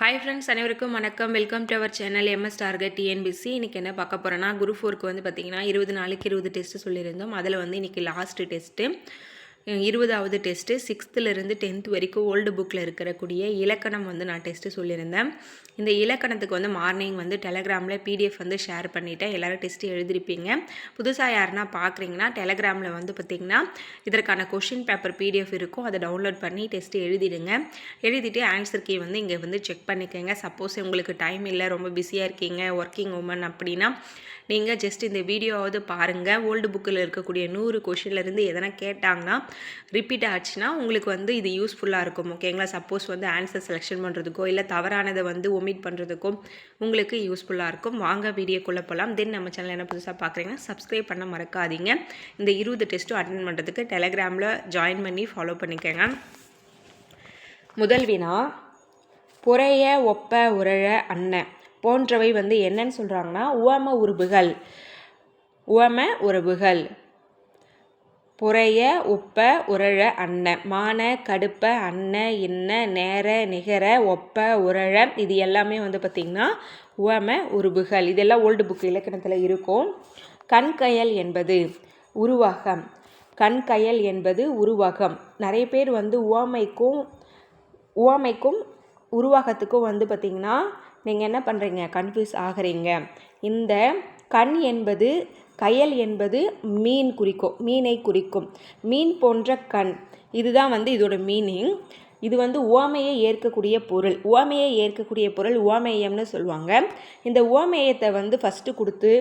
Hi friends அனைவருக்கும் வணக்கம். Welcome to our channel MS target TNPSC இன்றைக்கி என்ன பார்க்க போகிறோன்னா குரூப் ஃபோருக்கு வந்து பார்த்திங்கன்னா இருபது நாளைக்கு இருபது டெஸ்ட்டு சொல்லியிருந்தோம். அதில் வந்து இன்றைக்கி லாஸ்ட்டு டெஸ்ட்டு இருபதாவது டெஸ்ட்டு சிக்ஸ்த்துலேருந்து டென்த் வரைக்கும் ஓல்டு புக்கில் இருக்கக்கூடிய இலக்கணம் வந்து நான் டெஸ்ட்டு சொல்லியிருந்தேன். இந்த இலக்கணத்துக்கு வந்து மார்னிங் வந்து டெலகிராமில் பிடிஎஃப் வந்து ஷேர் பண்ணிவிட்டேன் எல்லோரும் டெஸ்ட்டு எழுதிருப்பீங்க புதுசாக யாருன்னா பார்க்குறீங்கன்னா டெலகிராமில் வந்து பார்த்திங்கன்னா இதற்கான கொஷின் பேப்பர் பிடிஎஃப் இருக்கும். அதை டவுன்லோட் பண்ணி டெஸ்ட்டு எழுதிடுங்க. எழுதிட்டு ஆன்சர் கீ வந்து இங்கே வந்து செக் பண்ணிக்கோங்க. சப்போஸ் உங்களுக்கு டைம் இல்லை ரொம்ப பிஸியாக இருக்கீங்க ஒர்க்கிங் உமன் அப்படின்னா நீங்கள் ஜஸ்ட் இந்த வீடியோவாவது பாருங்கள் ஓல்டு புக்கில் இருக்கக்கூடிய நூறு கொஷின்லேருந்து எதனா கேட்டாங்கன்னா ரிப்பீட் ஆச்சுன்னா உங்களுக்கு வந்து இது யூஸ்ஃபுல்லாக இருக்கும். ஓகேங்களா சப்போஸ் வந்து ஆன்சர் செலெக்ஷன் பண்ணுறதுக்கோ இல்லை தவறானதை வந்து ஒமிட் பண்ணுறதுக்கோ உங்களுக்கு யூஸ்ஃபுல்லாக இருக்கும். வாங்க வீடியோக்குள்ளே போகலாம் தென் நம்ம சேனல் என்ன புதுசாக பார்க்குறீங்கன்னா சப்ஸ்கிரைப் பண்ண மறக்காதீங்க. இந்த இருபது டெஸ்ட்டும் அட்டன் பண்ணுறதுக்கு டெலகிராமில் ஜாயின் பண்ணி ஃபாலோ பண்ணிக்கோங்க. முதல் வினா புறைய ஒப்ப உரழ அண்ணன் போன்றவை வந்து என்னன்னு சொல்கிறாங்கன்னா உவம உருபுகள். உவம உறவுகள் புறைய உப்ப உரழ அன்ன. மான கடுப்ப அன்ன இன்ன நேர நிகர ஒப்ப உரழ. இது எல்லாமே வந்து பார்த்திங்கன்னா உவம உருபுகள். இதெல்லாம் ஓல்டு புக் இலக்கணத்தில் இருக்கும். கண்கயல் என்பது உருவகம். கண்கயல் என்பது உருவகம். நிறைய பேர் வந்து உவமைக்கும் உவமைக்கும் உருவகத்துக்கும் வந்து பார்த்திங்கன்னா நீங்கள் என்ன பண்ணுறீங்க கன்ஃபியூஸ் ஆகிறீங்க. இந்த கண் என்பது கயல் என்பது மீன் குறிக்கும் மீனை குறிக்கும். மீன் போன்ற கண். இதுதான் வந்து இதோட மீனிங் இது வந்து ஓமையை ஏற்கக்கூடிய பொருள். ஓமையை ஏற்கக்கூடிய பொருள் ஓமேயம்னு சொல்லுவாங்க. இந்த ஓமேயத்தை வந்து ஃபஸ்ட்டு கொடுத்து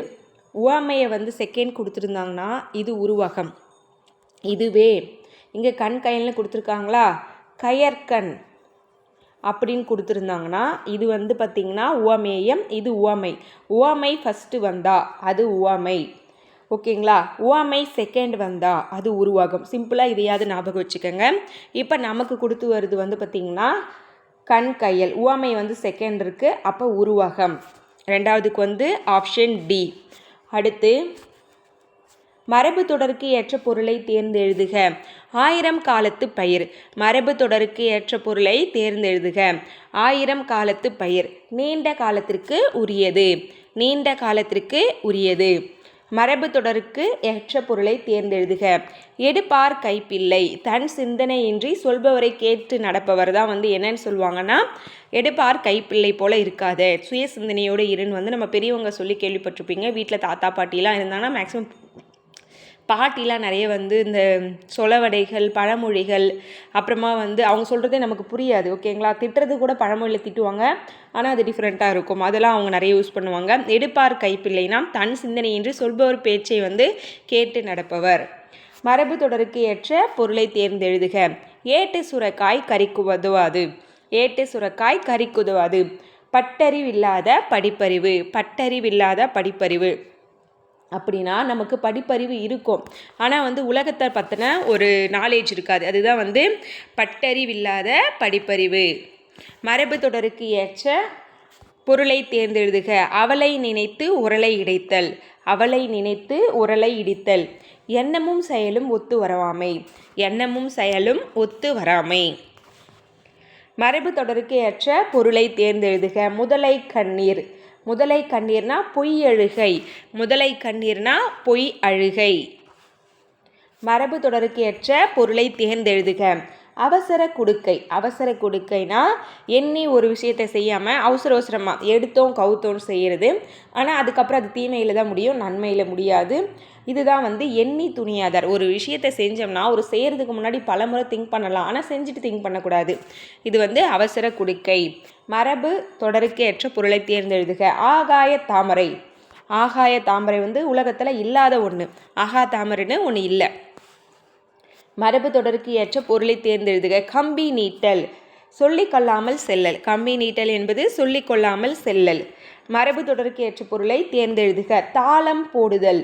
ஓமையை வந்து செகண்ட் கொடுத்துருந்தாங்கன்னா இது உருவகம். இதுவே. இங்கே கண் கயல்னு கொடுத்துருக்காங்களா? கயற்கண். அப்படின்னு கொடுத்துருந்தாங்கன்னா இது வந்து பார்த்திங்கன்னா உவமேயம் இது உவமை. உவமை ஃபஸ்ட்டு வந்தா அது உவமை. ஓகேங்களா? உவமை செகண்ட் வந்தா அது உருவாகும். சிம்பிளாக இதையாவது ஞாபகம் வச்சுக்கோங்க. இப்போ நமக்கு கொடுத்து வருது வந்து பார்த்திங்கன்னா கண் கையல். உவமை வந்து செகண்ட் இருக்குது அப்போ உருவகம். ரெண்டாவதுக்கு வந்து ஆப்ஷன் டி அடுத்து மரபு தொடருக்கு ஏற்ற பொருளை தேர்ந்தெழுதுக. ஆயிரம் காலத்து பயிர். மரபு தொடருக்கு ஏற்ற பொருளை தேர்ந்தெழுதுக. ஆயிரம் காலத்து பயிர். நீண்ட காலத்திற்கு உரியது. நீண்ட காலத்திற்கு உரியது. மரபு தொடருக்கு ஏற்ற பொருளை தேர்ந்தெழுதுக. எடுப்பார் கைப்பிள்ளை. தன் சிந்தனையின்றி சொல்பவரை கேட்டு நடப்பவர் தான் வந்து என்னன்னு சொல்லுவாங்கன்னா எடுப்பார் கைப்பிள்ளை போல இருக்காத. சுய சிந்தனையோடு இருன்னு வந்து நம்ம பெரியவங்க சொல்லி கேள்விப்பட்டிருப்பீங்க. வீட்டில் தாத்தா பாட்டிலாம் இருந்தாங்கன்னா மேக்ஸிமம் பாட்டிலாம் நிறைய வந்து இந்த சொலவடைகள் பழமொழிகள் அப்புறமா வந்து அவங்க சொல்கிறதே நமக்கு புரியாது ஓகேங்களா? திட்டுறது கூட பழமொழியில் திட்டுவாங்க. ஆனால் அது டிஃப்ரெண்ட்டாக இருக்கும். அதெல்லாம் அவங்க நிறைய யூஸ் பண்ணுவாங்க. எடுப்பார் கைப்பிள்ளைனா தன் சிந்தனையின்றி சொல்பவர் பேச்சை வந்து கேட்டு நடப்பவர். மரபு தொடருக்கு ஏற்ற பொருளை தேர்ந்தெழுதுக. ஏட்டு சுரக்காய் கறிக்கு உதவாது ஏட்டு சுரக்காய் கறிக்கு உதவாது பட்டறிவில்லாத படிப்பறிவு. பட்டறிவில்லாத படிப்பறிவு. அப்படின்னா நமக்கு படிப்பறிவு இருக்கும். ஆனால் வந்து உலகத்தை பற்றின ஒரு நாலேஜ் இருக்காது. அதுதான் வந்து பட்டறிவில்லாத படிப்பறிவு. மரபு தொடருக்கு ஏற்ற பொருளை தேர்ந்தெழுதுக. அவளை நினைத்து உரலை இடைத்தல். அவளை நினைத்து உரலை இடித்தல். எண்ணமும் செயலும் ஒத்து வராமை எண்ணமும் செயலும் ஒத்து வராமை. மரபு தொடருக்கு ஏற்ற பொருளை தேர்ந்தெழுதுக. முதலை கண்ணீர். முதலை கண்ணீர்னா பொய் அழுகை. முதலை கண்ணீர்னா பொய் அழுகை. மரபு தொடருக்கு ஏற்ற பொருளை தேர்ந்தெழுதுக அவசர குடுக்கை. அவசர குடுக்கைனா எண்ணி ஒரு விஷயத்தை செய்யாமல் அவசர அவசரமாக எடுத்தோம் கவுத்தோம் செய்கிறது ஆனால் அதுக்கப்புறம் அது தீமையில் தான் முடியும் நன்மையில் முடியாது. இதுதான் வந்து எண்ணி துணியாதார். ஒரு விஷயத்தை செஞ்சோம்னா ஒரு செய்கிறதுக்கு முன்னாடி பல முறை திங்க் பண்ணலாம். ஆனால் செஞ்சுட்டு திங்க் பண்ணக்கூடாது. இது வந்து அவசர குடுக்கை. மரபு தொடருக்கு ஏற்ற பொருளை தேர்ந்தெழுதுக. ஆகாய தாமரை. ஆகாய தாமரை வந்து உலகத்தில் இல்லாத ஒன்று ஆகா தாமரைன்னு ஒன்று இல்லை. மரபு தொடருக்கு ஏற்ற பொருளை தேர்ந்தெழுதுக. கம்பி நீட்டல். சொல்லிக்கொள்ளாமல் செல்லல். கம்பி நீட்டல் என்பது சொல்லிக்கொள்ளாமல் செல்லல். மரபு தொடருக்கு ஏற்ற பொருளை தேர்ந்தெழுதுக. தாளம் போடுதல்.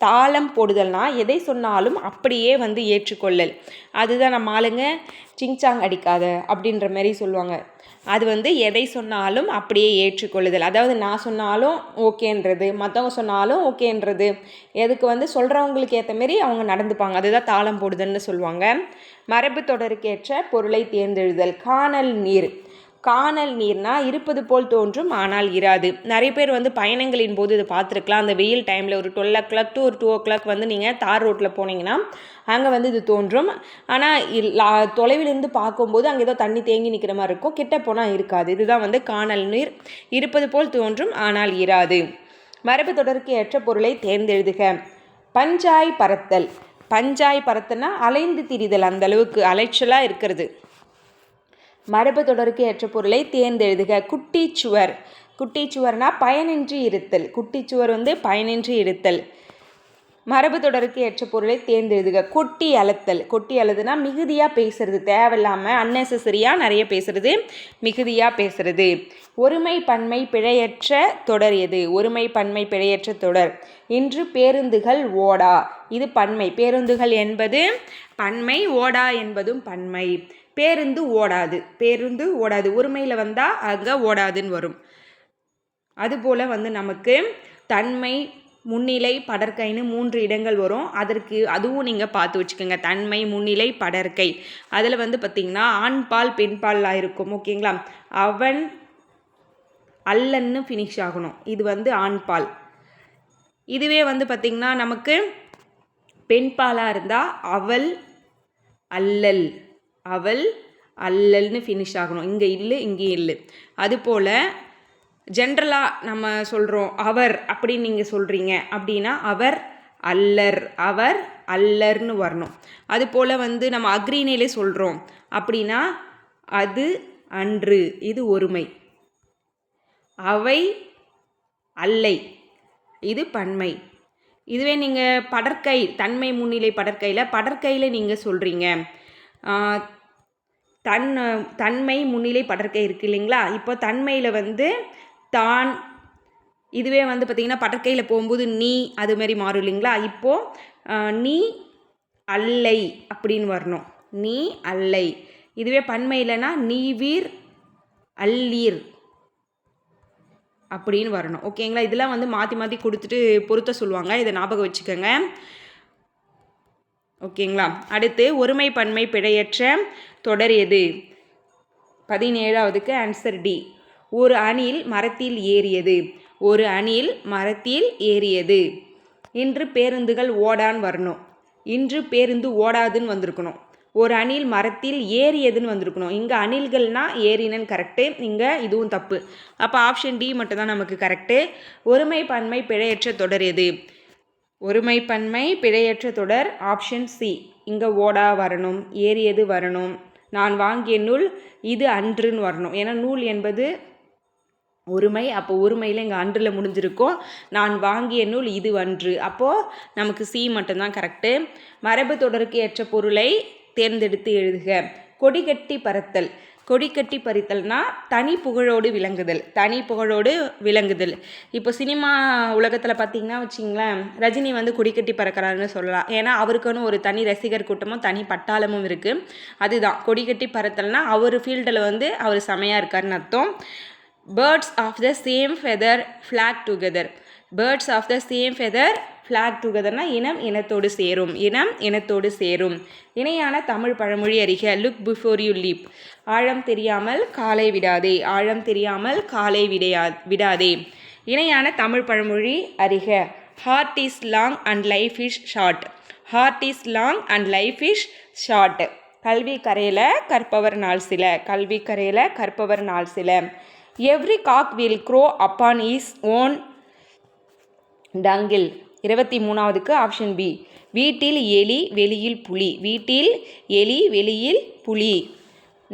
தாளம் போடுதல்னா எதை சொன்னாலும் அப்படியே வந்து ஏற்றுக்கொள்ளல் அதுதான் நம்ம ஆளுங்க சிங்சாங் அடிக்காத அப்படின்ற மாதிரி சொல்லுவாங்க. அது வந்து எதை சொன்னாலும் அப்படியே ஏற்றுக்கொள்ளுதல். அதாவது நான் சொன்னாலும் ஓகேன்றது மற்றவங்க சொன்னாலும் ஓகேன்றது எதுக்கு வந்து சொல்கிறவங்களுக்கு ஏற்ற மாரி அவங்க நடந்துப்பாங்க. அதுதான் தாளம் போடுதுன்னு சொல்லுவாங்க. மரபு தொடருக்கேற்ற பொருளை தேர்ந்தெழுதல். காணல் நீர். காணல் நீர்னா இருப்பது போல் தோன்றும் ஆனால் இராது. நிறைய பேர் வந்து பயணங்களின் போது இதை பார்த்துருக்கலாம். அந்த வெயில் டைமில் ஒரு டுவெல் ஓ கிளாக் டு ஒரு டூ ஓ கிளாக் வந்து நீங்கள் தார் ரோட்டில் போனீங்கன்னா அங்கே வந்து இது தோன்றும். ஆனால் தொலைவிலிருந்து பார்க்கும்போது அங்கே ஏதோ தண்ணி தேங்கி நிற்கிற மாதிரி இருக்கும். கிட்ட போனால் இருக்காது. இதுதான் வந்து காணல் நீர். இருப்பது போல் தோன்றும் ஆனால் இராது. மரபு தொடருக்கு ஏற்ற பொருளை தேர்ந்தெழுதுக. பஞ்சாய் பறத்தல் பஞ்சாய் பறத்தல்னா அலைந்து திரிதல். அந்த அளவுக்கு அலைச்சலாக இருக்கிறது. மரபு தொடருக்கு ஏற்ற பொருளை தேர்ந்தெழுதுக. குட்டிச்சுவர் குட்டிச்சுவர்னா பயனின்றி இருத்தல். குட்டிச்சுவர் வந்து பயனின்றி இருத்தல். மரபு தொடருக்கு ஏற்ற பொருளை தேர்ந்தெழுதுக. கொட்டி அழுத்தல் கொட்டி அழுதுனா மிகுதியாக பேசுறது. தேவையில்லாமல் அன்னெசரியாக நிறைய பேசுறது. மிகுதியாக பேசுறது. ஒருமை பன்மை பிழையற்ற தொடர் எது? ஒருமை பன்மை பிழையற்ற தொடர். இன்று பேருந்துகள் ஓடா. இது பன்மை. பேருந்துகள் என்பது பன்மை ஓடா என்பதும் பன்மை. பேருந்து ஓடாது. பேருந்து ஓடாது. ஒருமையில் வந்தால் அங்கே ஓடாதுன்னு வரும். அதுபோல் வந்து நமக்கு தன்மை முன்னிலை படற்கைன்னு மூன்று இடங்கள் வரும். அதற்கு அதுவும் நீங்கள் பார்த்து வச்சுக்கோங்க. தன்மை முன்னிலை படற்கை. அதில் வந்து பார்த்திங்கன்னா ஆண்பால் பெண்பாலாக இருக்கும். ஓகேங்களா? அவன் அல்லன்னு ஃபினிஷ் ஆகணும். இது வந்து ஆண்பால். இதுவே வந்து பார்த்திங்கன்னா நமக்கு பெண்பாலாக இருந்தால் அவள் அல்லல். அவள் அல்லல்னு ஃபினிஷ் ஆகணும். இங்கே இல்லை இங்கே இல்லை. அதுபோல் ஜென்ரலாக நம்ம சொல்கிறோம் அவர் அப்படின்னு நீங்கள் சொல்கிறீங்க அப்படின்னா அவர் அல்லர் அவர் அல்லர்னு வரணும். அதுபோல் வந்து நம்ம அக்ரீனிலே சொல்கிறோம் அப்படின்னா அது அன்று இது ஒருமை. அவை அல்லை இது பன்மை. இதுவே நீங்கள் படற்கை தன்மை முன்னிலை படற்கையில் படற்கையில் நீங்கள் சொல்கிறீங்க தன் தன்மை முன்னிலை படற்கை இருக்குது இல்லைங்களா? இப்போ தன்மையில் வந்து தான் இதுவே வந்து பார்த்திங்கன்னா படற்கையில் போகும்போது நீ அது மாதிரி மாறும் இல்லைங்களா? இப்போது நீ அல்லை அப்படின்னு வரணும். நீ அல்லை. இதுவே பன்மையிலனா நீவீர் அல்லீர் அப்படின்னு வரணும். ஓகேங்களா? இதெல்லாம் வந்து மாற்றி மாற்றி கொடுத்துட்டு பொருத்த சொல்லுவாங்க. இதை ஞாபகம் வச்சுக்கோங்க. ஓகேங்களா? அடுத்து ஒருமை பன்மை பிழையற்ற தொடர் எது பதினேழாவதுக்கு ஆன்சர் டி ஒரு அணில் மரத்தில் ஏறியது. ஒரு அணில் மரத்தில் ஏறியது. இன்று பேருந்துகள் ஓடான் வரணும். இன்று பேருந்து ஓடாதுன்னு வந்திருக்கணும். ஒரு அணில் மரத்தில் ஏறியதுன்னு வந்திருக்கணும். இங்கே அணில்கள்னால் ஏறினன்னு கரெக்டு இங்கே இதுவும் தப்பு. அப்போ ஆப்ஷன் டி மட்டும்தான் நமக்கு கரெக்டு ஒருமை பன்மை பிழையற்ற தொடர் எது ஒருமை பன்மை பிழையற்ற தொடர் ஆப்ஷன் சி இங்கே ஓடா வரணும். ஏறியது வரணும். நான் வாங்கிய நூல் இது அன்றுன்னு வரணும். ஏன்னா நூல் என்பது ஒருமை. அப்போ ஒருமையில் எங்கள் அன்றில் முடிஞ்சிருக்கும். நான் வாங்கிய நூல் இது அன்று. அப்போது நமக்கு சி மட்டும்தான் கரெக்டு மரபு தொடருக்கு ஏற்ற பொருளை தேர்ந்தெடுத்து எழுதுக. கொடிகட்டி பறத்தல் கொடி கட்டி பறித்தல்னா தனி புகழோடு விளங்குதல் தனி புகழோடு விளங்குதல். இப்போ சினிமா உலகத்தில் பார்த்தீங்கன்னா வச்சிங்களேன் ரஜினி வந்து கொடி கட்டி பறக்கிறாருன்னு சொல்லலாம். ஏன்னா அவருக்குன்னு ஒரு தனி ரசிகர் கூட்டமும் தனி பட்டாளமும் இருக்குது அதுதான் கொடி கட்டி பறத்தல்னா அவர் ஃபீல்டில் வந்து அவர் செமையாக இருக்காருன்னு அர்த்தம். Birds of the same feather flock together birds of the same feather flock டுகெதர்னா இனம் இனத்தோடு சேரும் இனம் இனத்தோடு சேரும். இணையான தமிழ் பழமொழி அறிக லுக் பிஃபோர் யூ லீப் ஆழம் தெரியாமல் காலை விடாதே ஆழம் தெரியாமல் காலை விடையா விடாதே. இணையான தமிழ் பழமொழி அறிக heart is long and life is short heart is long and life is short கல்வி கரையில் கற்பவர் நாள் சில கல்வி கரையில் கற்பவர் நாள் சில. Every cock will crow upon his own dunghill இருபத்தி மூணாவதுக்கு ஆப்ஷன் பி வீட்டில் எலி வெளியில் புலி. வீட்டில் எலி வெளியில் புலி.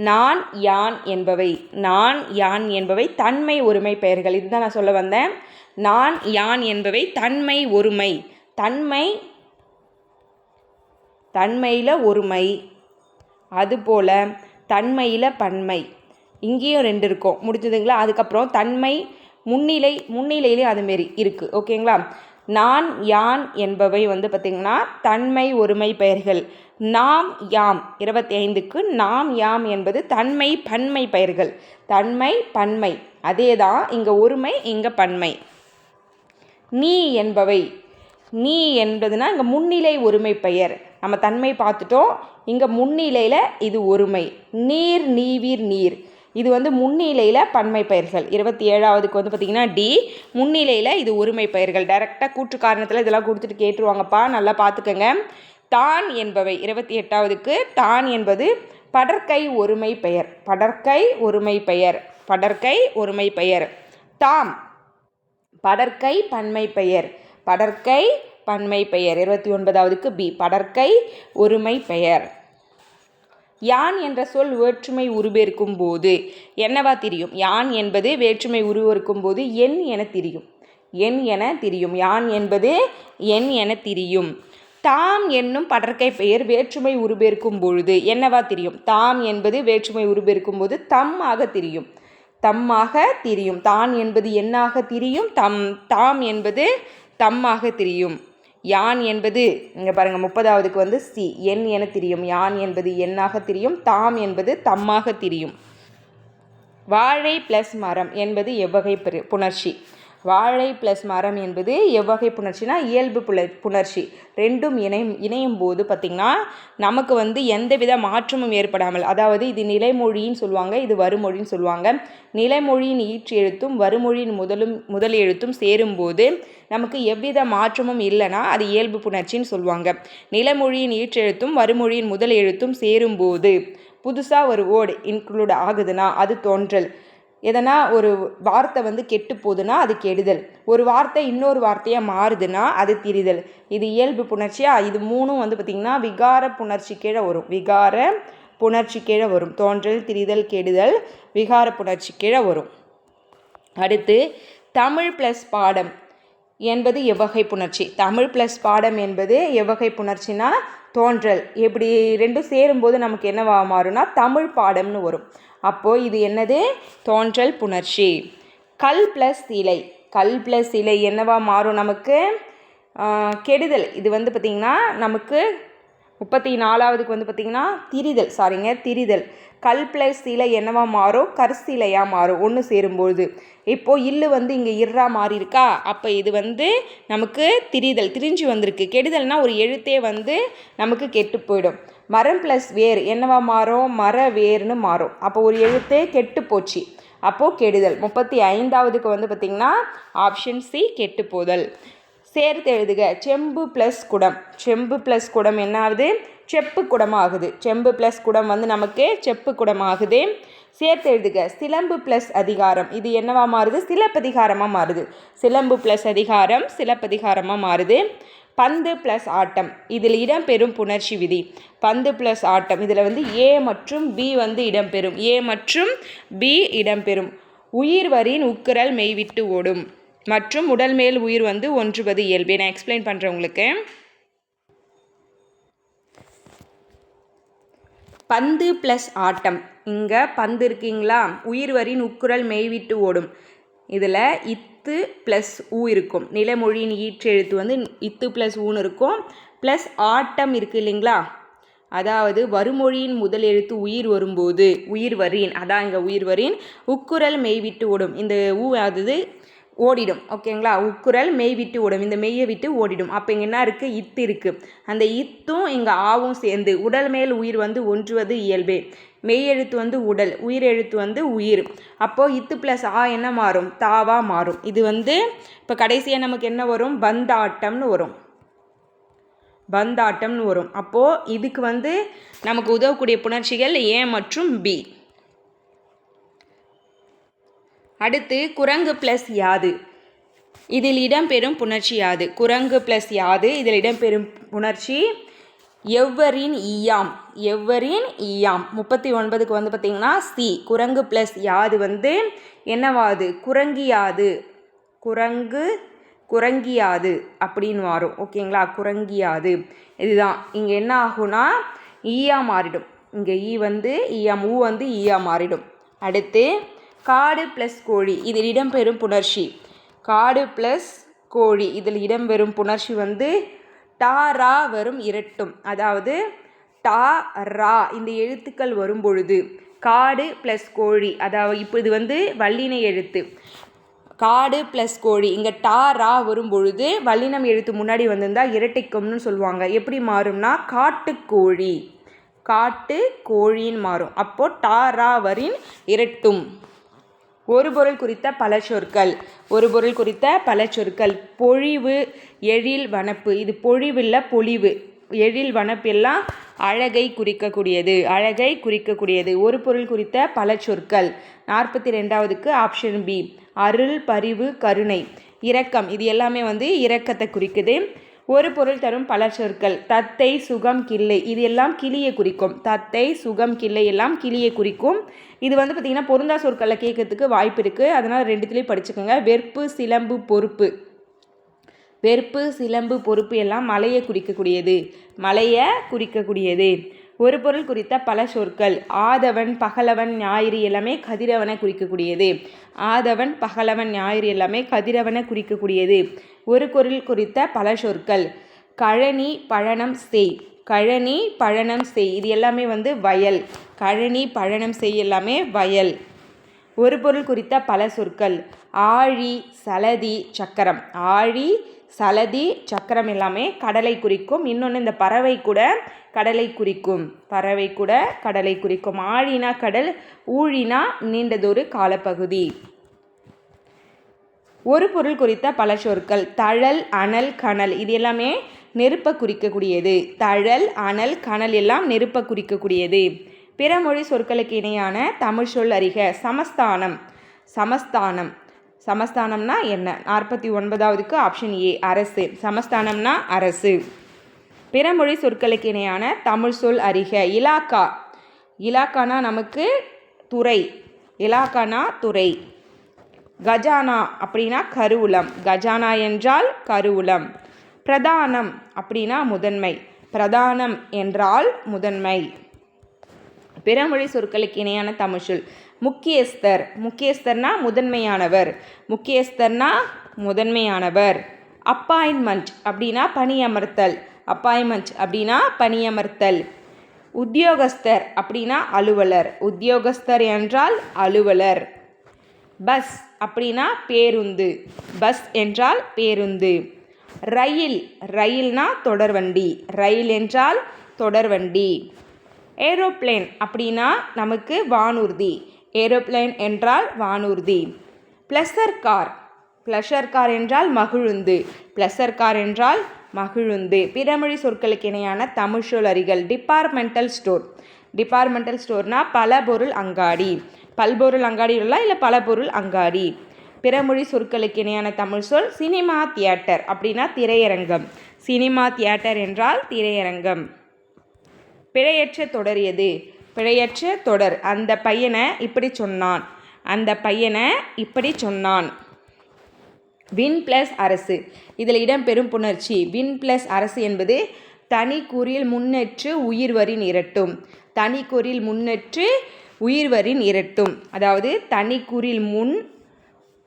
நான் யான் என்பவை. நான் யான் என்பவை தன்மை ஒருமை பெயர்கள். இதுதான் நான் சொல்ல வந்தேன். நான் யான் என்பவை தன்மை ஒருமை. தன்மை தன்மையில் ஒருமை. அதுபோல் தன்மையில் பன்மை. இங்கேயும் ரெண்டு இருக்கும். முடிஞ்சதுங்களா? அதுக்கப்புறம் தன்மை முன்னிலை முன்னிலையிலே அதுமாரி இருக்குது ஓகேங்களா? நான் யான் என்பவை வந்து பார்த்திங்கன்னா தன்மை ஒருமை பெயர்கள். நாம் யாம். இருபத்தி ஐந்துக்கு நாம் யாம் என்பது தன்மை பன்மை பெயர்கள். தன்மை பன்மை. அதே தான் இங்கே ஒருமை இங்கே பன்மை. நீ என்பவை. நீ என்பதுனா இங்கே முன்னிலை ஒருமை பெயர். நம்ம தன்மை பார்த்துட்டோம். இங்கே முன்னிலையில் இது ஒருமை. நீர் நீவீர் நீர். இது வந்து முன்னிலையில் பன்மை பயிர்கள். இருபத்தி ஏழாவதுக்கு வந்து பார்த்திங்கன்னா டி முன்னிலையில் இது ஒருமை பயிர்கள். டைரெக்டாக கூற்று காரணத்தில் இதெல்லாம் கொடுத்துட்டு கேட்டுருவாங்கப்பா. நல்லா பார்த்துக்கோங்க தான் என்பவை. இருபத்தி எட்டாவதுக்கு தான் என்பது படற்கை ஒருமை பெயர். படற்கை ஒருமை பெயர். படற்கை ஒருமை பெயர். தாம். படற்கை பன்மை பெயர். படற்கை பன்மை பெயர். இருபத்தி ஒன்பதாவதுக்கு பி. படற்கை ஒருமை பெயர். யான் என்ற சொல் வேற்றுமை உருபெருக்கும் போது. என்னவா தெரியும்? யான் என்பது வேற்றுமை உருவெருக்கும் போது என் என தெரியும். என் என தெரியும். யான் என்பது என் என திரியும். தாம் என்னும் படற்கை பெயர் வேற்றுமை உருபெருக்கும் பொழுது என்னவா தெரியும்? தாம் என்பது வேற்றுமை உருபெருக்கும் போது தம்மாக தெரியும். தம்மாக தெரியும். தான் என்பது என்னாக திரியும்? தம் தாம் என்பது தம்மாக திரியும். யான் என்பது இங்கே பாருங்கள் முப்பதாவதுக்கு வந்து சி என் என திரியும். யான் என்பது எண்ணாக திரியும்? தாம் என்பது தம்மாக திரியும். வாழை ப்ளஸ் மரம் என்பது எவ்வகை பெரு- புணர்ச்சி. வாழை ப்ளஸ் மரம் என்பது எவ்வகை புணர்ச்சினா இயல்பு புல புணர்ச்சி. ரெண்டும் இணையும் இணையும் போது பார்த்திங்கன்னா நமக்கு வந்து எந்தவித மாற்றமும் ஏற்படாமல் அதாவது இது நிலைமொழின்னு சொல்லுவாங்க இது வருமொழின்னு சொல்லுவாங்க. நிலைமொழியின் ஈற்று எழுத்தும் வருமொழியின் முதலும் முதல் எழுத்தும் சேரும்போது நமக்கு எவ்வித மாற்றமும் இல்லைன்னா அது இயல்பு புணர்ச்சின்னு சொல்லுவாங்க. நிலமொழியின் ஈற்றெழுத்தும் வருமொழியின் முதல் எழுத்தும் சேரும்போது புதுசாக ஒரு வேர்டு இன்க்ளூட் ஆகுதுன்னா அது தோன்றல். எதனா ஒரு வார்த்தை வந்து கெட்டு போகுதுன்னா அது கெடுதல். ஒரு வார்த்தை இன்னொரு வார்த்தையாக மாறுதுன்னா அது திரிதல். இது இயல்பு புணர்ச்சியா? இது மூணும் வந்து பார்த்திங்கன்னா விகார புணர்ச்சி கீழே வரும். விகார புணர்ச்சி கீழே வரும். தோன்றல் திரிதல் கெடுதல் விகார புணர்ச்சி கீழே வரும். அடுத்து தமிழ் ப்ளஸ் பாடம் என்பது எவ்வகை புணர்ச்சி. தமிழ் ப்ளஸ் பாடம் என்பது எவ்வகை புணர்ச்சினா தோன்றல். எப்படி ரெண்டும் சேரும்போது நமக்கு என்னவா மாறும்னா தமிழ் பாடம்னு வரும். அப்போது இது என்னது? தோன்றல் புணர்ச்சி. கல் ப்ளஸ் இலை. கல் ப்ளஸ் இலை என்னவா மாறும் நமக்கு? கெடுதல். இது வந்து பார்த்திங்கன்னா நமக்கு முப்பத்தி நாலாவதுக்கு வந்து பார்த்திங்கன்னா திரிதல். சாரிங்க திரிதல். கல் ப்ளஸ் இலை என்னவா மாறும்? கரிசிலையாக மாறும். ஒன்று சேரும்பொழுது. இப்போது இல்லு வந்து இங்கே இர்றா மாறி இருக்கா? அப்போ இது வந்து நமக்கு திரிதல். திரிஞ்சு வந்திருக்கு. கெடுதல்னால் ஒரு எழுத்தே வந்து நமக்கு கெட்டு போயிடும். மரம் ப்ளஸ் வேர் என்னவா மாறும்? மர வேர்னு மாறும். அப்போ ஒரு எழுத்தே கெட்டு போச்சு. அப்போது கெடுதல். முப்பத்தி ஐந்தாவதுக்கு வந்து பார்த்திங்கன்னா ஆப்ஷன் சி கெட்டு போதல். சேர்த்து எழுதுக. செம்பு ப்ளஸ் குடம். செம்பு ப்ளஸ் குடம் என்ன ஆகுது? செப்பு குடம் ஆகுது. செம்பு ப்ளஸ் குடம் வந்து நமக்கு செப்பு குடம் ஆகுது. சேர்த்து எழுதுக. சிலம்பு ப்ளஸ் அதிகாரம். இது என்னவா மாறுது? சிலப்பதிகாரமாக மாறுது. சிலம்பு ப்ளஸ் அதிகாரம் சிலப்பதிகாரமாக மாறுது. பந்து ப்ளஸ் ஆட்டம். இதில் இடம்பெறும் புணர்ச்சி விதி. பந்து ப்ளஸ் ஆட்டம். இதில் வந்து ஏ மற்றும் பி வந்து இடம்பெறும். ஏ மற்றும் பி இடம்பெறும். உயிர் வரின் உக்குரல் மெய்விட்டு ஓடும். மற்றும் உடல் மேல் உயிர் வந்து ஒன்றுவது இயல்பு. நான் எக்ஸ்பிளைன் பண்ணுறேன் உங்களுக்கு பந்து ப்ளஸ் ஆட்டம். இங்கே பந்து இருக்கீங்களா? உயிர் வரின் உக்குரல் மெய்விட்டு ஓடும். இதில் இத்து ப்ளஸ் ஊ இருக்கும். நிலமொழியின் ஈற்றெழுத்து வந்து இத்து ப்ளஸ் ஊன்னு இருக்கும். ப்ளஸ் ஆட்டம் இருக்குது இல்லைங்களா? அதாவது வருமொழியின் முதல் எழுத்து உயிர் வரும்போது உயிர் வரின் அதான் இங்கே உயிர் வரின் உக்குரல் மெய்விட்டு ஓடும். இந்த ஊ அது ஓடிடும் ஓகேங்களா? உக்குரல் மெய் விட்டு ஓடும். இந்த மெய்யை விட்டு ஓடிடும். அப்போ இங்கே என்ன இருக்குது இத்து இருக்குது அந்த இத்தும் இங்கே ஆவும் சேர்ந்து உடல் மேல் உயிர் வந்து ஒன்றுவது இயல்பே. மெய் எழுத்து வந்து உடல் உயிர் எழுத்து வந்து உயிர். அப்போது இத்து ப்ளஸ் ஆ என்ன மாறும்? தாவா மாறும். இது வந்து இப்போ கடைசியாக நமக்கு என்ன வரும்? பந்தாட்டம்னு வரும். பந்தாட்டம்னு வரும். அப்போது இதுக்கு வந்து நமக்கு உதவக்கூடிய புணர்ச்சிகள் ஏ மற்றும் பி. அடுத்து குரங்கு ப்ளஸ் யாது. இதில் இடம்பெறும் புணர்ச்சி யாது. குரங்கு ப்ளஸ் யாது. இதில் இடம்பெறும் புணர்ச்சி எவ்வரின் ஈயாம் எவ்வரின் ஈயாம். முப்பத்தி ஒன்பதுக்கு வந்து பார்த்திங்கன்னா சி குரங்கு ப்ளஸ் யாது வந்து என்னவாது? குரங்கியாது. குரங்கு குரங்கியாது அப்படின்னு வரும் ஓகேங்களா குரங்கியாது. இதுதான். இங்கே என்ன ஆகும்னா ஈயா மாறிடும். இங்கே ஈ வந்து ஈயாம் ஊ வந்து ஈயா மாறிடும். அடுத்து காடு ப்ளஸ் கோழி. இதில் இடம்பெறும் புணர்ச்சி. காடு ப்ளஸ் கோழி. இதில் இடம்பெறும் புணர்ச்சி வந்து டா ரா வரும் இரட்டும். அதாவது டா ரா இந்த எழுத்துக்கள் வரும் பொழுது காடு ப்ளஸ் கோழி. அதாவது இப்போ இது வந்து வல்லின எழுத்து. காடு ப்ளஸ் கோழி. இங்கே டா ரா வரும் பொழுது வல்லினம் எழுத்து முன்னாடி வந்திருந்தால் இரட்டைக்கம்னு சொல்லுவாங்க. எப்படி மாறும்னா காட்டுக்கோழி. காட்டு கோழின்னு மாறும். அப்போ டாராவரின் இரட்டும். ஒரு பொருள் குறித்த பல சொற்கள். ஒரு பொருள் குறித்த பல சொற்கள். பொழிவு எழில் வனப்பு. இது பொழிவில்ல பொழிவு. எழில் வனப்பு எல்லாம் அழகை குறிக்கக்கூடியது. அழகை குறிக்கக்கூடியது. ஒரு பொருள் குறித்த பல சொற்கள். நாற்பத்தி ரெண்டாவதுக்கு ஆப்ஷன் பி அருள் பரிவு கருணை. இரக்கம். இது எல்லாமே வந்து இரக்கத்தை குறிக்குது. ஒரு பொருள் தரும் பல சொற்கள். தத்தை சுகம் கிள்ளை. இது எல்லாம் கிளியை குறிக்கும். தத்தை சுகம் கிள்ளை எல்லாம் கிளியை குறிக்கும். இது வந்து பார்த்திங்கன்னா பொருந்தா சொற்களில் கேட்கறதுக்கு வாய்ப்பு இருக்குது அதனால் ரெண்டுத்துலேயும் படிச்சுக்கோங்க. வெறுப்பு சிலம்பு பொறுப்பு. வெறுப்பு சிலம்பு பொறுப்பு எல்லாம் மலையை குறிக்கக்கூடியது. மலையை குறிக்கக்கூடியது. ஒரு பொருள் குறித்த பல சொற்கள். ஆதவன் பகலவன் ஞாயிறு எல்லாமே கதிரவனை குறிக்கக்கூடியது. ஆதவன் பகலவன் ஞாயிறு எல்லாமே கதிரவனை குறிக்கக்கூடியது. ஒரு பொருள் குறித்த பல சொற்கள். கழனி பழனம் செய். கழனி பழனம் செய். இது எல்லாமே வந்து வயல். கழனி பழனம் செய் எல்லாமே வயல். ஒரு பொருள் குறித்த பல சொற்கள். ஆழி சலதி சக்கரம். ஆழி சலதி சக்கரம் எல்லாமே கடலை குறிக்கும். இன்னொன்று இந்த பறவை கூட கடலை குறிக்கும். பறவை கூட கடலை குறிக்கும். ஆழினா கடல் ஊழினா நீண்டதொரு காலப்பகுதி. ஒரு பொருள் குறித்த பல சொற்கள். தழல் அனல் கனல். இது எல்லாமே நெருப்பை குறிக்கக்கூடியது. தழல் அனல் கனல் எல்லாம் நெருப்பை குறிக்கக்கூடியது. பிற மொழி சொற்களுக்கு இணையான தமிழ் சொல் அறிக. சமஸ்தானம். சமஸ்தானம். சமஸ்தானம்னா என்ன? நாற்பத்தி ஒன்பதாவதுக்கு ஆப்ஷன் ஏ அரசு. சமஸ்தானம்னா அரசு. பிறமொழி சொற்களுக்கு இணையான தமிழ் சொல் அறிக. இலாக்கா. இலாக்கானா நமக்கு துறை. இலாக்கானா துறை. கஜானா அப்படின்னா கருவுலம். கஜானா என்றால் கருவுலம். பிரதானம் அப்படின்னா முதன்மை. பிரதானம் என்றால் முதன்மை. பிறமொழி சொற்களுக்கு இணையான தமிழ் சொல். முக்கியஸ்தர். முக்கியஸ்தர்னா முதன்மையானவர். முக்கியஸ்தர்னா முதன்மையானவர். அப்பாயின்மெண்ட் அப்படின்னா பணியமர்த்தல். அப்பாயின்மெண்ட் அப்படின்னா பணியமர்த்தல். உத்தியோகஸ்தர் அப்படின்னா அலுவலர். உத்தியோகஸ்தர் என்றால் அலுவலர். பஸ் அப்படின்னா பேருந்து. பஸ் என்றால் பேருந்து. ரயில் ரயில்னா தொடர்வண்டி. ரயில் என்றால் தொடர்வண்டி. ஏரோப்ளேன் அப்படின்னா நமக்கு வானூர்தி. ஏரோப்ளைன் என்றால் வானூர்தி. Pleasure car. ப்ளஷர் கார் என்றால் மகிழுந்து. ப்ளஸர் கார் என்றால் மகிழுந்து. பிறமொழி சொற்களுக்கு இணையான தமிழ் சொல் அறிகள் டிபார்ட்மெண்டல் ஸ்டோர். டிபார்ட்மெண்டல் ஸ்டோர்னால் பல பொருள் அங்காடி. பல்பொருள் அங்காடி சொல்லலாம் இல்லை பல பொருள் அங்காடி? பிறமொழி சொற்களுக்கு இணையான தமிழ் சொல் சினிமா தியேட்டர் அப்படின்னா திரையரங்கம். சினிமா தியேட்டர் என்றால் திரையரங்கம். பிழையற்ற தொடரியது. பிழையற்ற தொடர். அந்த பையனை இப்படி சொன்னான். அந்த பையனை இப்படி சொன்னான். வின் ப்ளஸ் அரசு. இதில் இடம்பெறும் புணர்ச்சி. வின் ப்ளஸ் அரசு என்பது தனி குறில் உயிர்வரின் இரட்டும் தனி முன்னேற்று உயிர்வரின் இரட்டும் அதாவது தனி குறில் முன்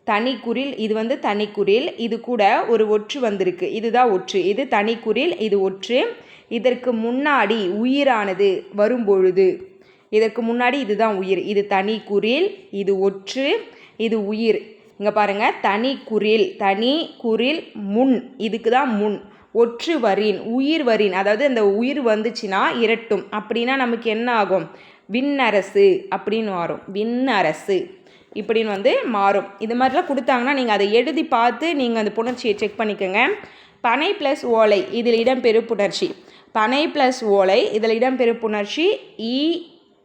தனிக்குறில் இது வந்து தனிக்குறில் இது கூட ஒரு ஒற்று வந்திருக்கு. இதுதான் ஒற்று. இது தனிக்குறில் இது ஒற்று. இதற்கு முன்னாடி உயிரானது வரும்பொழுது இதற்கு முன்னாடி இதுதான் உயிர். இது தனி குறில் இது ஒற்று இது உயிர். இங்கே பாருங்கள் தனி குறில் தனி குறில் முன். இதுக்கு தான் முன். ஒற்று வரின் உயிர் வரின். அதாவது அந்த உயிர் வந்துச்சுன்னா இரட்டும். அப்படின்னா நமக்கு என்ன ஆகும்? விண்ணரசு அப்படின்னு வரும் விண்ணரசு இப்படின்னு வந்து மாறும். இது மாதிரிலாம் கொடுத்தாங்கன்னா நீங்கள் அதை எழுதி பார்த்து நீங்கள் அந்த புணர்ச்சியை செக் பண்ணிக்கோங்க. பனை ப்ளஸ் ஓலை இதில் இடம்பெறு புணர்ச்சி. பனை ப்ளஸ் ஓலை இதில் இடம்பெறு புணர்ச்சி இ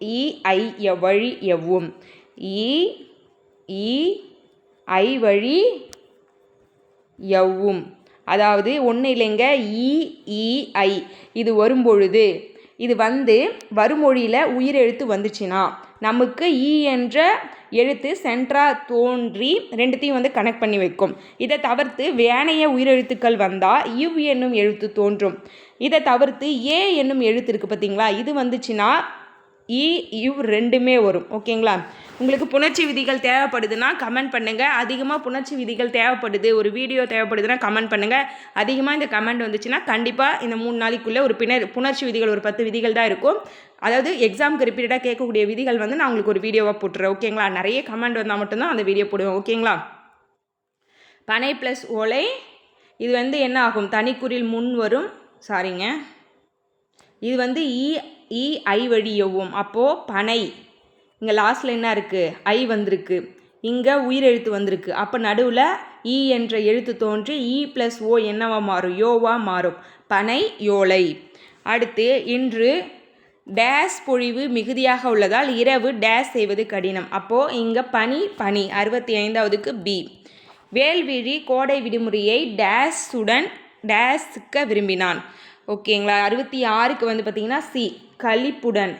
இ ஐ வழி எவ்வும். இ இ ஐ வழி எவ்வும். அதாவது ஒன்றும் இல்லைங்க இ இ ஐ. இது வரும்பொழுது இது வந்து வருமொழியில் உயிரெழுத்து வந்துச்சுன்னா நமக்கு ஈ என்ற எழுத்து சென்ட்ராக தோன்றி ரெண்டுத்தையும் வந்து கனெக்ட் பண்ணி வைக்கும். இதை தவிர்த்து வேனைய உயிரெழுத்துக்கள் வந்தால் இவ் என்னும் எழுத்து தோன்றும். இதை தவிர்த்து ஏ என்னும் எழுத்து இருக்குது பார்த்தீங்களா இது வந்துச்சுன்னா இ இவ் ரெண்டுமே வரும். ஓகேங்களா? உங்களுக்கு புணர்ச்சி விதிகள் தேவைப்படுதுன்னா கமெண்ட் பண்ணுங்கள் அதிகமாக புணர்ச்சி விதிகள் தேவைப்படுது ஒரு வீடியோ தேவைப்படுதுன்னா கமெண்ட் பண்ணுங்கள் அதிகமாக இந்த கமெண்ட் வந்துச்சுன்னா கண்டிப்பாக இந்த மூணு நாளைக்குள்ளே ஒரு பிணர் புணர்ச்சி விதிகள் ஒரு பத்து விதிகள் தான் இருக்கும். அதாவது எக்ஸாமுக்கு ரிப்பீட்டடாக கேட்கக்கூடிய விதிகள் வந்து நான் உங்களுக்கு ஒரு வீடியோவாக போட்டுறேன். ஓகேங்களா? நிறைய கமெண்ட் வந்தால் மட்டும்தான் அந்த வீடியோ போடுவேன். ஓகேங்களா? பனை ப்ளஸ் ஓலை. இது வந்து என்ன ஆகும்? தனிக்குறில் முன் வரும். சாரிங்க இது வந்து இ இ ஐ வழி அப்போது பனை. இங்கே லாஸ்ட்டில் என்ன இருக்குது ஐ வந்திருக்கு. இங்கே உயிரெழுத்து வந்திருக்கு. அப்போ நடுவில் இ என்ற எழுத்து தோன்றி இ ப்ளஸ் ஓ என்னவா மாறும்? யோவா மாறும். பனை யோலை. அடுத்து இன்று டேஸ் பொழிவு மிகுதியாக உள்ளதால் இரவு டேஸ் செய்வது கடினம். அப்போது இங்கே பனி பனி. அறுபத்தி ஐந்தாவதுக்கு பி வேல்விழி கோடை விடுமுறையை டேஸுடன் டேஸுக்க விரும்பினான். ஓகேங்களா அறுபத்தி ஆறுக்கு வந்து பார்த்திங்கன்னா சி கழிப்புடன்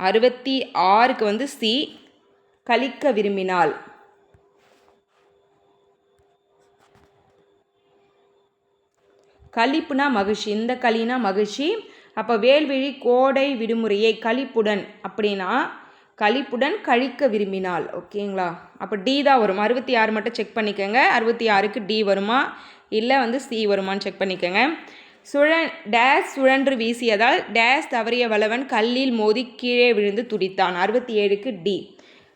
அறுபத்தி ஆறுக்கு வந்து சி கழிக்க விரும்பினாள் கழிப்புனா மகிழ்ச்சி இந்த களினா மகிழ்ச்சி. அப்போ வேல்விழி கோடை விடுமுறையை கழிப்புடன் அப்படின்னா கழிப்புடன் கழிக்க விரும்பினால் ஓகேங்களா? அப்போ டி தான் வரும். அறுபத்தி ஆறு மட்டும் செக் பண்ணிக்கோங்க. அறுபத்தி ஆறுக்கு டி வருமா? இல்லை வந்து சி வருமான்னு செக் பண்ணிக்கோங்க. சுழ டேஸ் சுழன்று வீசியதால் டேஸ் தவறிய வளவன் கல்லில் மோதி கீழே விழுந்து துடித்தான். அறுபத்தி ஏழுக்கு டி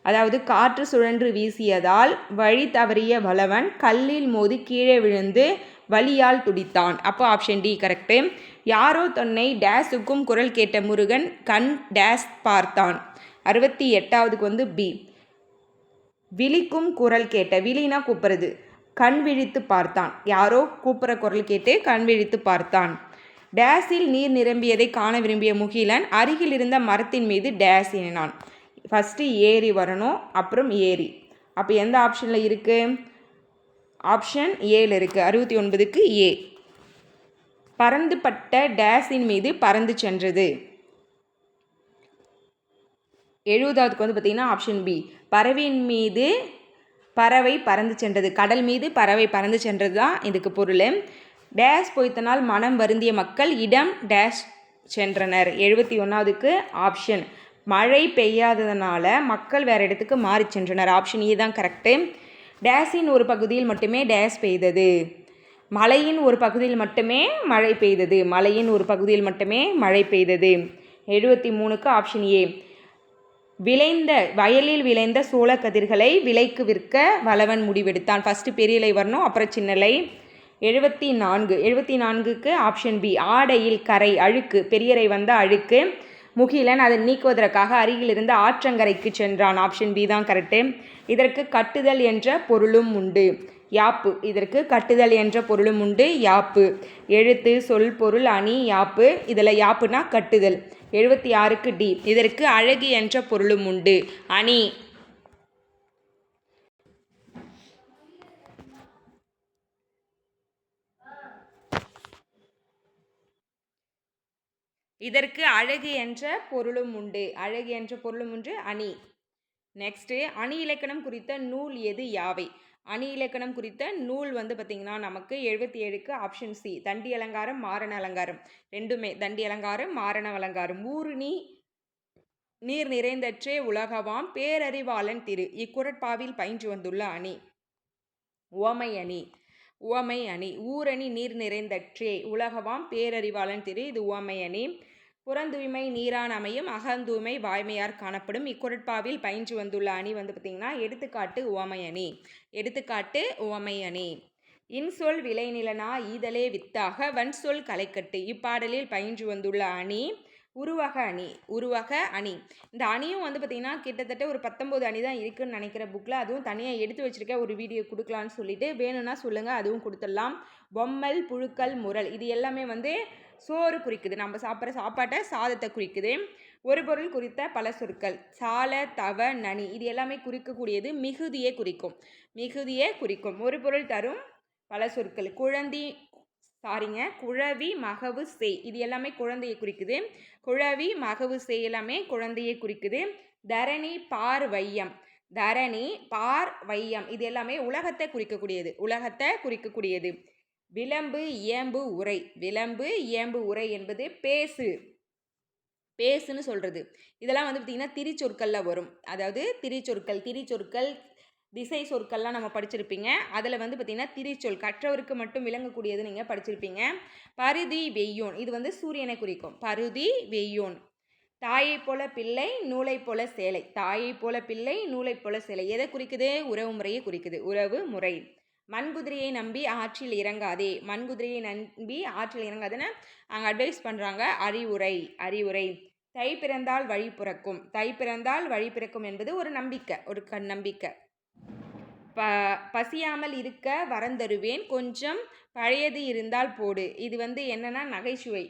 அதாவது காற்று சுழன்று வீசியதால் வழி தவறிய வளவன் கல்லில் மோதி கீழே விழுந்து வலியால் துடித்தான். அப்போ ஆப்ஷன் டி கரெக்டு யாரோ தன்னை டேஸுக்கும் குரல் கேட்ட முருகன் கண் டேஸ் பார்த்தான். அறுபத்தி எட்டாவதுக்கு வந்து பி விழிக்கும் குரல் கேட்ட விழினா கூப்பிடுறது. கண் விழித்து பார்த்தான். யாரோ கூப்பிட்ற குரல் கேட்டு கண் விழித்து பார்த்தான். டேஸில் நீர் நிரம்பியதை காண விரும்பிய முகிலன் அருகில் இருந்த மரத்தின் மீது டேஸ் எண்ணினான். ஃபஸ்ட்டு ஏரி வரணும் அப்புறம் ஏரி அப்போ எந்த ஆப்ஷனில் இருக்குது ஆப்ஷன் ஏல இருக்குது அறுபத்தி ஒன்பதுக்கு ஏ பறந்து பட்ட டேஸின் மீது பறந்து சென்றது. எழுபதாவதுக்கு வந்து பார்த்திங்கன்னா ஆப்ஷன் பி பறவையின் மீது பறவை பறந்து சென்றது. கடல் மீது பறவை பறந்து சென்றது தான் இதுக்கு பொருள். டேஷ் பொய்த்தனால் மனம் வருந்திய மக்கள் இடம் டேஷ் சென்றனர். எழுபத்தி ஒன்றாவதுக்கு ஆப்ஷன். மழை பெய்யாததுனால மக்கள் வேறு இடத்துக்கு மாறி சென்றனர். ஆப்ஷன் இ தான் கரெக்டு டேஸின் ஒரு பகுதியில் மட்டுமே டேஷ் பெய்தது. மலையின் ஒரு பகுதியில் மட்டுமே மழை பெய்தது. மலையின் ஒரு பகுதியில் மட்டுமே மழை பெய்தது. எழுபத்தி மூணுக்கு ஆப்ஷன் ஏ. விளைந்த வயலில் விளைந்த சோளக்கதிர்களை விலைக்கு விற்க வளவன் முடிவெடுத்தான். ஃபஸ்ட்டு பெரியலை வரணும் அப்புறம் சின்னலை எழுபத்தி நான்கு எழுபத்தி நான்குக்கு ஆப்ஷன் பி ஆடையில் கரை அழுக்கு. பெரியரை வந்த அழுக்கு. முகிலன் அதை நீக்குவதற்காக அருகில் ஆற்றங்கரைக்கு சென்றான். ஆப்ஷன் பி தான் கரெக்டு இதற்கு கட்டுதல் என்ற பொருளும் உண்டு. யாப்பு. இதற்கு கட்டுதல் என்ற பொருளும் உண்டு. யாப்பு. எழுத்து சொல் பொருள் அணி யாப்பு. இதில் யாப்புனா கட்டுதல். எழுபத்தி ஆறுக்கு டி. இதற்கு அழகு என்ற பொருளும் உண்டு. அணி. இதற்கு அழகு என்ற பொருளும் உண்டு. அழகு என்ற பொருளும் உண்டு. அணி. நெக்ஸ்ட்டு அணி இலக்கணம் குறித்த நூல் எது? யாவை? அணி இலக்கணம் குறித்த நூல் வந்து பார்த்திங்கன்னா நமக்கு எழுபத்தி ஏழுக்கு ஆப்ஷன் சி தண்டி அலங்காரம் மாரண அலங்காரம். ரெண்டுமே தண்டி அலங்காரம் மாரண அலங்காரம். ஊருணி நீர் நிறைந்தற்றே உலகவாம் பேரறிவாளன் திரு. இக்குரட்பாவில் பயின்று வந்துள்ள அணி. உவமை அணி. உவமை அணி. ஊரணி நீர் நிறைந்தற்றே உலகவாம் பேரறிவாளன் திரு. இது உவமை அணி. புறந்தூய்மை நீரான் அமையும் அகந்தூய்மை வாய்மையார் காணப்படும். இக்குரட்பாவில் பயின்று வந்துள்ள அணி வந்து பார்த்திங்கன்னா எடுத்துக்காட்டு உவமை அணி. எடுத்துக்காட்டு உவமை அணி. இன்சொல் விளைநிலனா ஈதலே வித்தாக வன்சொல் கலைக்கட்டு. இப்பாடலில் பயின்று வந்துள்ள அணி உருவக அணி. உருவக அணி. இந்த அணியும் வந்து பார்த்திங்கன்னா கிட்டத்தட்ட ஒரு பத்தொம்போது அணி தான் இருக்குதுன்னு நினைக்கிற புக்கில் அதுவும் தனியாக எடுத்து வச்சுருக்க ஒரு வீடியோ கொடுக்கலான்னு சொல்லிட்டு வேணும்னா சொல்லுங்கள் அதுவும் கொடுத்துடலாம். பொம்மல் புழுக்கள் முரல். இது எல்லாமே வந்து சோறு குறிக்குது. நம்ம சாப்பிட்ற சாப்பாட்டை சாதத்தை குறிக்குது. ஒரு பொருள் குறித்த பல சொற்கள். சால தவ நனி இது எல்லாமே குறிக்கக்கூடியது மிகுதியே குறிக்கும். மிகுதியே குறிக்கும். ஒரு பொருள் தரும் பல சொற்கள். குழந்தை சாரிங்க குழவி மகவு செய் இது எல்லாமே குழந்தையை குறிக்குது. குழவி மகவு செய் எல்லாமே குழந்தையை குறிக்குது. தரணி பார் வையம். தரணி பார் வையம் இது எல்லாமே உலகத்தை குறிக்கக்கூடியது. உலகத்தை குறிக்கக்கூடியது. விளம்பு இயம்பு உரை. விளம்பு இயம்பு உரை என்பது பேசு. பேசுன்னு சொல்கிறது இதெல்லாம் வந்து பார்த்திங்கன்னா திரிச்சொற்களில் வரும். அதாவது திரிச்சொற்கள் திரிச்சொற்கள் திசை சொற்கள்லாம் நம்ம படிச்சிருப்பீங்க. அதில் வந்து பார்த்திங்கன்னா திரிச்சொல் கற்றவருக்கு மட்டும் விளங்கக்கூடியது நீங்கள் படிச்சிருப்பீங்க. பருதி வெய்யோன். இது வந்து சூரியனை குறிக்கும். பருதி வெய்யோன். தாயை போல பிள்ளை நூலை போல சேலை. தாயை போல பிள்ளை நூலை போல சேலை. எதை குறிக்குது? உறவு முறையை குறிக்குது. உறவு முறை. மண்குதிரையை நம்பி ஆற்றில் இறங்காதே. மண்குதிரையை நம்பி ஆற்றில் இறங்காதுன்னு அங்கே அட்வைஸ் பண்ணுறாங்க அறிவுரை அறிவுரை. தை பிறந்தால் வழி பிறக்கும். தை பிறந்தால் வழி பிறக்கும் என்பது ஒரு நம்பிக்கை ஒரு கண் நம்பிக்கை. ப பசியாமல் இருக்க வரந்தருவேன். கொஞ்சம் பழையது இருந்தால் போடு. இது வந்து என்னென்னா நகைச்சுவை.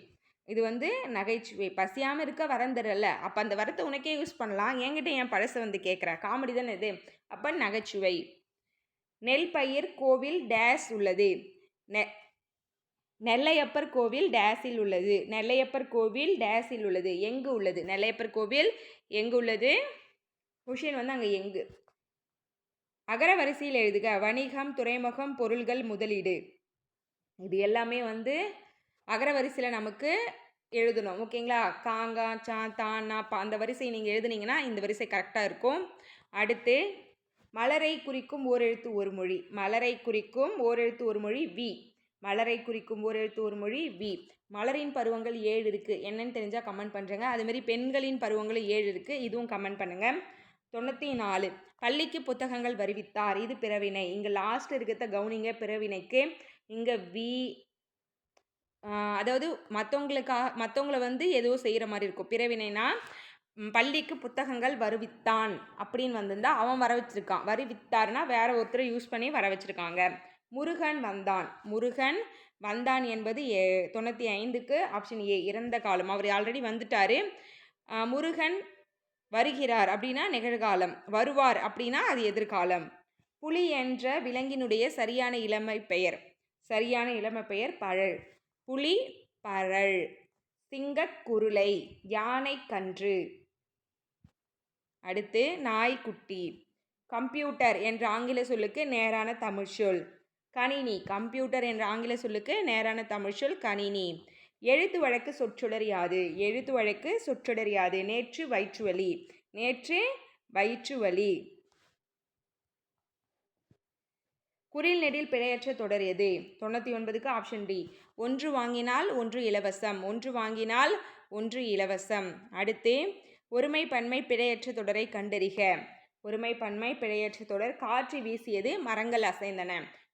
இது வந்து நகைச்சுவை. பசியாமல் இருக்க வரம் தரல அப்போ அந்த வரத்தை உனக்கே யூஸ் பண்ணலாம். என்கிட்ட என் பழசை வந்து கேட்குற காமெடி தானே இது. அப்போ நகைச்சுவை. நெல் பயிர் கோவில் டேஸ் உள்ளது. நெ நெல்லையப்பர் கோவில் டேஸில் உள்ளது. நெல்லையப்பர் கோவில் டேஸில் உள்ளது. எங்கு உள்ளது? நெல்லையப்பர் கோவில் எங்கு உள்ளது? கொஷின் வந்து அங்கே எங்கு? அகர வரிசையில் எழுதுக. வணிகம் துறைமுகம் பொருள்கள் முதலீடு. இது எல்லாமே வந்து அகர வரிசையில் நமக்கு எழுதணும். ஓகேங்களா? காங்கா சா தானா பா அந்த வரிசை நீங்கள் எழுதுனீங்கன்னா இந்த வரிசை கரெக்டாக இருக்கும். அடுத்து மலரை குறிக்கும் ஓரெழுத்து ஒரு மொழி. மலரை குறிக்கும் ஓரெழுத்து ஒரு மொழி வி. மலரை குறிக்கும் ஓரெழுத்து ஒரு மொழி வி. மலரின் பருவங்கள் ஏழு இருக்குது என்னன்னு தெரிஞ்சால் கமெண்ட் பண்ணுறேங்க அதுமாரி பெண்களின் பருவங்கள் ஏழு இருக்குது இதுவும் கமெண்ட் பண்ணுங்கள் தொண்ணூற்றி நாலு. பள்ளிக்கு புத்தகங்கள் வருவித்தார். இது பிறவினை. இங்கே லாஸ்ட் இருக்கிறத கவுனிங்க. பிறவினைக்கு இங்கே வி அதாவது மற்றவங்களுக்காக மற்றவங்கள வந்து ஏதோ செய்கிற மாதிரி இருக்கும். பிறவினைனா பள்ளிக்கு புத்தகங்கள் வருவித்தான் அப்படின்னு வந்திருந்தா அவன் வர வச்சிருக்கான். வருவித்தார்னா வேற ஒருத்தரை யூஸ் பண்ணி வர வச்சிருக்காங்க. முருகன் வந்தான். முருகன் வந்தான் என்பது ஏ தொண்ணூற்றி ஐந்துக்கு ஆப்ஷன் ஏ இறந்த காலம். அவர் ஆல்ரெடி வந்துட்டார். முருகன் வருகிறார் அப்படின்னா நிகழ்காலம். வருவார் அப்படின்னா அது எதிர்காலம். புலி என்ற விலங்கினுடைய சரியான இளமை பெயர். சரியான இளமை பெயர் பழல். புலி பழல் சிங்கக்குருளை யானை கன்று. அடுத்து நாய்க்குட்டி. கம்ப்யூட்டர் என்ற ஆங்கில சொல்லுக்கு நேரான தமிழ் சொல். கணினி. கம்ப்யூட்டர் என்ற ஆங்கில சொல்லுக்கு நேரான தமிழ் சொல் கணினி. எழுத்து வழக்கு சொற்றொடர் யாது? எழுத்து வழக்கு சொற்றொடர் யாது? நேற்று வயிற்று வலி நேற்று வயிற்று வலி குறில் நெடில் பிழையற்ற தொடர் எது? தொண்ணூற்றி ஒன்பதுக்கு ஆப்ஷன் டி. ஒன்று வாங்கினால் ஒன்று இலவசம். ஒன்று வாங்கினால் ஒன்று இலவசம். அடுத்து ஒருமை பன்மை பிழையற்ற தொடரை கண்டறிக. ஒருமை பன்மை பிழையற்ற தொடர் காற்று வீசியது மரங்கள் அசைந்தன.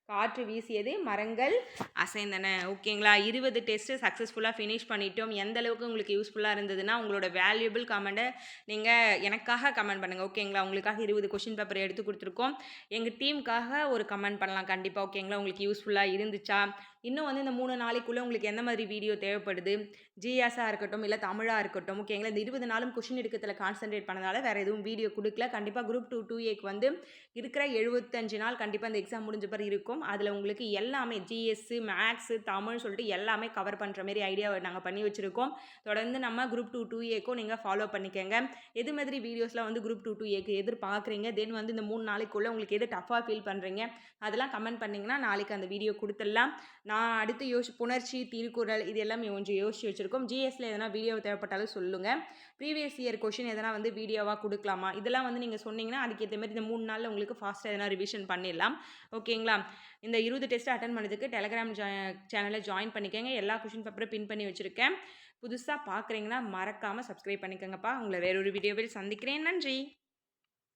காற்று வீசியது மரங்கள் அசைந்தன. ஓகேங்களா இருபது டெஸ்ட்டு சக்ஸஸ்ஃபுல்லாக ஃபினிஷ் பண்ணிட்டோம். எந்த அளவுக்கு உங்களுக்கு யூஸ்ஃபுல்லாக இருந்ததுன்னா உங்களோட வேல்யூபிள் கமெண்ட்டை நீங்கள் எனக்காக கமெண்ட் பண்ணுங்கள் ஓகேங்களா உங்களுக்காக இருபது கொஷின் பேப்பர் எடுத்து கொடுத்துருக்கோம். எங்கள் டீமுக்காக ஒரு கமெண்ட் பண்ணலாம். கண்டிப்பாக ஓகேங்களா உங்களுக்கு யூஸ்ஃபுல்லாக இருந்துச்சா? இன்னும் வந்து இந்த மூணு நாளைக்குள்ளே உங்களுக்கு எந்த மாதிரி வீடியோ தேவைப்படுது? ஜிஎஸ்ஸாக இருக்கட்டும் இல்லை தமிழாக இருக்கட்டும் ஓகேங்களா இந்த இருபது நாளும் கொஷின் எடுக்கிறதுல கான்சன்ட்ரேட் பண்ணதால் வேறு எதுவும் வீடியோ கொடுக்கல. கண்டிப்பாக குரூப் டூ டூ ஏக்கு வந்து இருக்கிற எழுபத்தஞ்சு நாள் கண்டிப்பாக இந்த எக்ஸாம் முடிஞ்ச பிறகு இருக்கும். அதில் உங்களுக்கு எல்லாமே ஜிஎஸ்ஸு மேக்ஸு தமிழ் சொல்லிட்டு எல்லாமே கவர் பண்ணுற மாரி ஐடியா நாங்கள் பண்ணி வச்சுருக்கோம். தொடர்ந்து நம்ம குரூப் டூ டூ ஏக்கும் நீங்கள் ஃபாலோ பண்ணிக்கோங்க. எது மாதிரி வீடியோஸ்லாம் வந்து குரூப் டூ டூ ஏக்கு எதிர்பார்க்குறீங்க? தென் வந்து இந்த மூணு நாளைக்குள்ளே உங்களுக்கு எது டஃபாக ஃபீல் பண்ணுறீங்க அதெல்லாம் கமெண்ட் பண்ணிங்கன்னா நாளைக்கு அந்த வீடியோ கொடுத்துடலாம். நான் அடுத்து யோசி புணர்ச்சி திருக்குறள் இது எல்லாமே கொஞ்சம் யோசிச்சு வச்சுருக்கோம். ஜிஎஸ்ல எதனா வீடியோ தேவைப்பட்டாலும் சொல்லுங்கள் ப்ரீவியஸ் இயர் கொஷின் எதனா வந்து வீடியோவாக கொடுக்கலாமா? இதெல்லாம் வந்து நீங்கள் சொன்னீங்கன்னா அதுக்கேற்ற மாதிரி இந்த மூணு நாளில் உங்களுக்கு ஃபாஸ்ட்டாக எதனா ரிவிஷன் பண்ணிடலாம். ஓகேங்களா இந்த இருபது டெஸ்ட் அட்டன் பண்ணதுக்கு டெலகிராம் ஜா சேனலை ஜாயின் பண்ணிக்கோங்க. எல்லா கொஷின் பேப்பரும் பின் பண்ணி வச்சுருக்கேன். புதுசாக பார்க்குறீங்கன்னா மறக்காமல் சப்ஸ்கிரைப் பண்ணிக்கோங்கப்பா. உங்களை வேறொரு வீடியோவில் சந்திக்கிறேன். நன்றி!